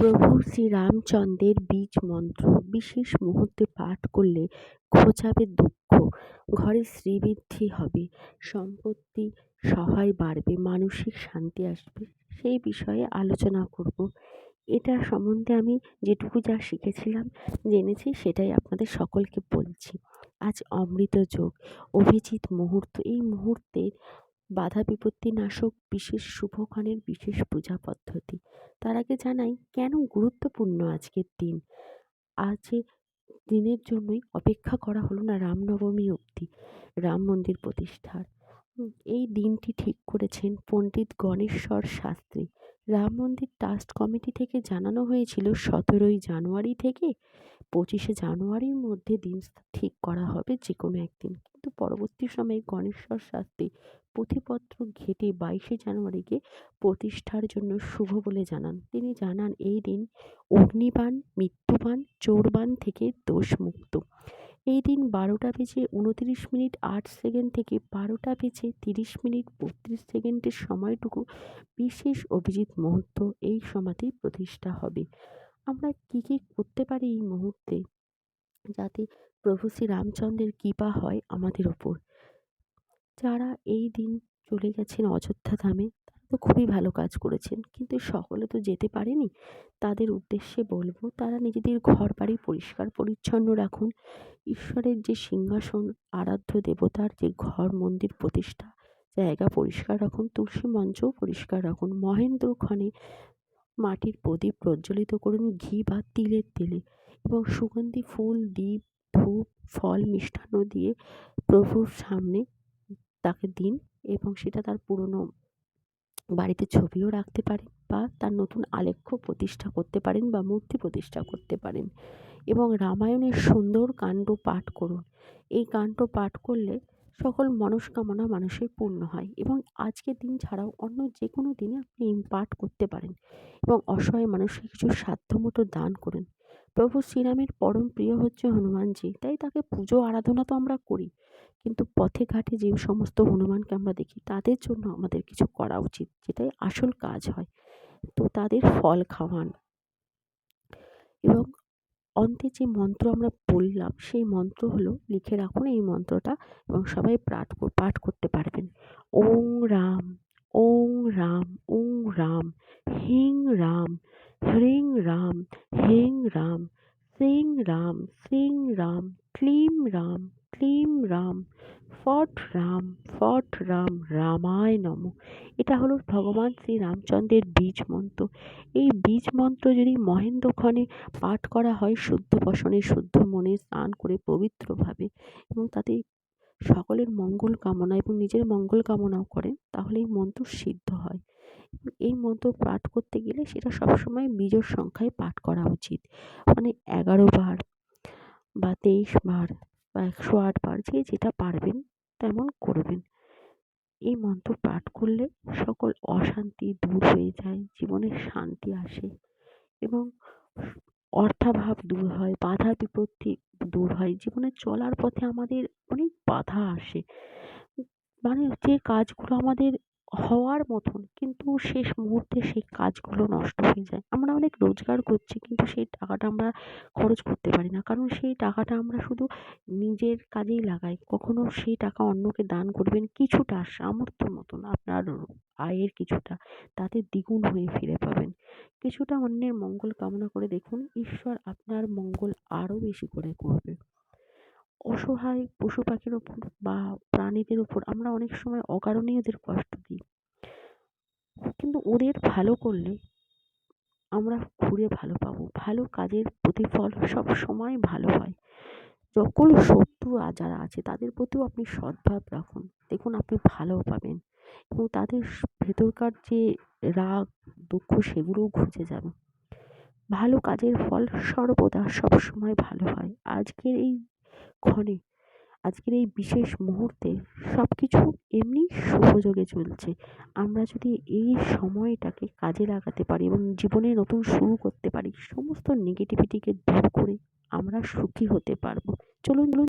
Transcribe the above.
প্রভু শ্রীরামচন্দ্রের বীজ মন্ত্র বিশেষ মুহূর্তে পাঠ করলে ঘোচাবে দুঃখ, ঘরে শ্রীবৃদ্ধি হবে, সম্পত্তি সহায় বাড়বে, মানসিক শান্তি আসবে, সেই বিষয়ে আলোচনা করব। এটা সম্বন্ধে আমি যেটুকু যা শিখেছিলাম, জেনেছি সেটাই আপনাদের সকলকে বলছি। আজ অমৃত যোগ, অভিজিৎ মুহূর্ত, এই মুহূর্তে বাধা বিপত্তি নাশক বিশেষ শুভক্ষণের বিশেষ পূজা পদ্ধতি। তার আগে জানাই, কেন গুরুত্বপূর্ণ আজকের দিন? আজ দিনের জন্যই অপেক্ষা করা হলো না রামনবমী অবধি, রাম মন্দির প্রতিষ্ঠার। এই দিনটি ঠিক করেছেন পণ্ডিত গণেশ্বর শাস্ত্রী। রাম মন্দির ট্রাস্ট কমিটি থেকে জানানো হয়েছিল, সতেরোই জানুয়ারি থেকে পঁচিশে জানুয়ারির মধ্যে দিন ঠিক করা হবে যে কোনো একদিন কিন্তু পরবর্তী সময়ে গণেশ্বর শাস্ত্রী পুঁথিপত্র ঘেঁটে বাইশে জানুয়ারিকে প্রতিষ্ঠার জন্য শুভ বলে জানান। তিনি জানান, এই দিন অগ্নিবাণ, মৃত্যুবাণ, চোরবাণ থেকে দোষমুক্ত। এই দিন বারোটা বেজে উনতিরিশ মিনিট আট সেকেন্ড থেকে বারোটা বেজে তিরিশ মিনিট বত্রিশ সেকেন্ডের সময়টুকু বিশেষ অভিজিৎ মুহূর্ত এই সমাধি প্রতিষ্ঠা হবে। আমরা কী কী করতে পারি এই মুহূর্তে? যাতে প্রভু শ্রী রামচন্দ্রের কৃপা হয় আমাদের ওপর। যারা এই দিন চলে গেছেন অযোধ্যা ধামে, তারা তো খুবই ভালো কাজ করেছেন। কিন্তু সকলে তো যেতে পারেনি। তাদের উদ্দেশ্যে বলব, তারা নিজেদের ঘর বাড়ি পরিষ্কার পরিচ্ছন্ন রাখুন। ঈশ্বরের যে সিংহাসন, আরাধ্য দেবতার যে ঘর, মন্দির প্রতিষ্ঠা, জায়গা পরিষ্কার রাখুন, তুলসী মঞ্চও পরিষ্কার রাখুন। মহেন্দ্রক্ষণে মাটির প্রদীপ প্রজ্বলিত করুন, ঘি বা তিলের তেলে। এবং সুগন্ধি, ফুল দ্বীপ ধূপ, ফল, মিষ্টান্ন দিয়ে প্রভুর সামনে তাকে দিন এবং সেটা তার পুরনো বাড়িতে ছবিও রাখতে পারেন বা তার নতুন আলেখ্য প্রতিষ্ঠা করতে পারেন বা মূর্তি প্রতিষ্ঠা করতে পারেন এবং রামায়ণের সুন্দর কাণ্ড পাঠ করুন। এই কাণ্ড পাঠ করলে সকল মনস্কামনা মানুষের পূর্ণ হয় এবং আজকের দিন ছাড়াও অন্য যে কোনো দিনে আপনি পাঠ করতে পারেন এবং অসহায় মানুষকে কিছু সাধ্যমতো দান করুন। প্রভু শ্রীরামের পরম প্রিয় হচ্ছে হনুমানজি, তাই তাকে পুজো আরাধনা তো আমরা করি। কিন্তু পথে ঘাটে যে সমস্ত হনুমানকে আমরা দেখি, তাদের জন্য আমাদের কিছু করা উচিত, যেটাই আসল কাজ হয়। তো তাদের ফল খাওয়ান। এবং অন্তে যে মন্ত্র আমরা বললাম, সেই মন্ত্র হলো লিখে রাখুন এই মন্ত্রটা এবং সবাই পাঠ পাঠ করতে পারবেন। ওং রাম ওং রাম ওং রাম, হিং রাম হ্রিং রাম হিং রাম সিং রাম সিং রাম ক্লিং রাম ক্লিং রাম ফট রাম ফট রাম রামায় নম এটা হলো ভগবান শ্রী রামচন্দ্রের বীজ মন্ত্র। এই বীজ মন্ত্র যদি মহেন্দ্রক্ষণে পাঠ করা হয় শুদ্ধ বসনে, শুদ্ধ মনে, স্নান করে পবিত্রভাবে এবং তাতে সকলের মঙ্গল কামনা এবং নিজের মঙ্গল কামনাও করেন তাহলে এই মন্ত্র সিদ্ধ হয়। এই মন্ত্র পাঠ করতে গেলে সেটা সবসময় বিজোড় সংখ্যায় পাঠ করা উচিত। মানে এগারো বার বা তেইশ বার বা একশো আট বার যে যেটা পারবেন তেমন করবেন। এই মন্ত্র পাঠ করলে সকল অশান্তি দূর হয়ে যায়, জীবনে শান্তি আসে এবং অর্থাভাব দূর হয়, বাধা বিপত্তি দূর হয়। জীবনে চলার পথে আমাদের অনেক বাধা আসে। মানে যে কাজগুলো আমাদের হওয়ার মতন কিন্তু শেষ মুহূর্তে সেই কাজগুলো নষ্ট হয়ে যায়। আমরা অনেক রোজগার করছি কিন্তু সেই টাকাটা আমরা খরচ করতে পারি না। কারণ সেই টাকাটা আমরা শুধু নিজের কাজেই লাগাই। কখনো সেই টাকা অন্যকে দান করবেন কিছুটা সামর্থ্য মতন আপনার আয়ের কিছুটা, তাতে দ্বিগুণ হয়ে ফিরে পাবেন। কিছুটা অন্যের মঙ্গল কামনা করে দেখুন, ঈশ্বর আপনার মঙ্গল আরও বেশি করে করবে। অসহায় পশু পাখির ওপর বা প্রাণীদের ওপর আমরা অনেক সময় অকারণেই ওদের কষ্ট দিই। কিন্তু ওদের ভালো করলে আমরা ঘুরে ভালো পাবো। ভালো কাজের প্রতিফল সব সময় ভালো হয়। সকল শত্রু যারা আছে তাদের প্রতিও আপনি সদ্ভাব রাখুন। দেখুন আপনি ভালো পাবেন এবং তাদের ভেতরকার যে রাগ, দুঃখ সেগুলোও ঘুচে যাবে। ভালো কাজের ফল সর্বদা সবসময় ভালো হয়। আজকের এই ক্ষণে। আজকের এই বিশেষ মুহূর্তে সব কিছু এমনি সহযোগে চলছে। আমরা যদি এই সময়টাকে কাজে লাগাতে পারি এবং জীবনে নতুন শুরু করতে পারি, সমস্ত নেগেটিভিটিকে দূর করে আমরা সুখী হতে পারব। চলুন